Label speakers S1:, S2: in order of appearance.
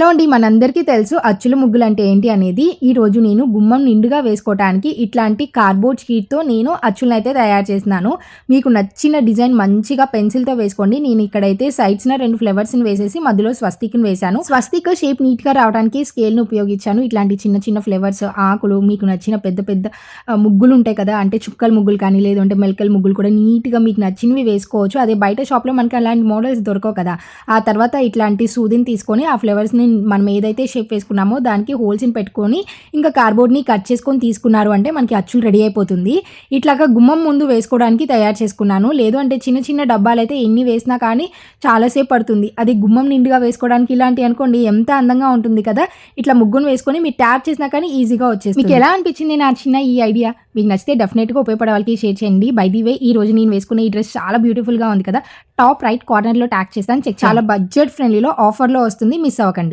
S1: Hello అండి మనందరికీ తెలుసు అచ్చుల ముగ్గులు అంటే ఏంటి అనేది. ఈ రోజు నేను గుమ్మం నిండుగా వేసుకోవడానికి ఇట్లాంటి కార్డ్బోర్డ్ షీట్తో నేను అచ్చులను అయితే తయారు చేసినాను మీకు నచ్చిన డిజైన్ మంచిగా పెన్సిల్తో వేసుకోండి. నేను ఇక్కడైతే సైడ్స్న రెండు ఫ్లవర్స్ని వేసేసి మధ్యలో స్వస్తిక్ని వేశాను. స్వస్తిక్ షేప్ నీట్గా రావడానికి స్కేల్ను ఉపయోగించాను. ఇట్లాంటి చిన్న చిన్న ఫ్లవర్స్ ఆకులు మీకు నచ్చిన పెద్ద పెద్ద ముగ్గులు ఉంటాయి కదా అంటే చుక్కల ముగ్గులు కానీ లేదంటే మెలకల ముగ్గులు కూడా నీట్గా మీకు నచ్చినవి వేసుకోవచ్చు. అదే బయట షాప్లో మనకి అలాంటి మోడల్స్ దొరకవు కదా. ఆ తర్వాత ఇట్లాంటి సూదిని తీసుకొని ఆ ఫ్లవర్స్ని మనం ఏదైతే షేప్ వేసుకున్నామో దానికి హోల్స్ని పెట్టుకొని ఇంకా కార్డ్బోర్డ్ని కట్ చేసుకొని తీసుకున్నారు అంటే మనకి అచ్చులు రెడీ అయిపోతుంది. ఇట్లాగా గుమ్మం ముందు వేసుకోవడానికి తయారు చేసుకున్నాను. లేదు అంటే చిన్న చిన్న డబ్బాలు అయితే ఎన్ని వేసినా కానీ చాలాసేపు పడుతుంది. అది గుమ్మం నిండుగా వేసుకోవడానికి ఇలాంటి అనుకోండి ఎంత అందంగా ఉంటుంది కదా? ఇట్లా ముగ్గును వేసుకొని మీరు ట్యాప్ చేసినా కానీ ఈజీగా వచ్చేస్తుంది. మీకు ఎలా అనిపించింది నా చిన్న ఈ ఐడియా మీకు నచ్చితే డెఫినెట్గా ఉపయోగపడే వాళ్ళకి షేర్ చేయండి. బై ది వే ఈ రోజు నేను వేసుకున్న ఈ డ్రెస్ చాలా బ్యూటిఫుల్గా ఉంది కదా? టాప్ రైట్ కార్నర్లో ట్యాగ్ చేస్తాను. చెక్ చాలా బడ్జెట్ ఫ్రెండ్లీలో ఆఫర్లో వస్తుంది. మిస్ అవ్వకండి.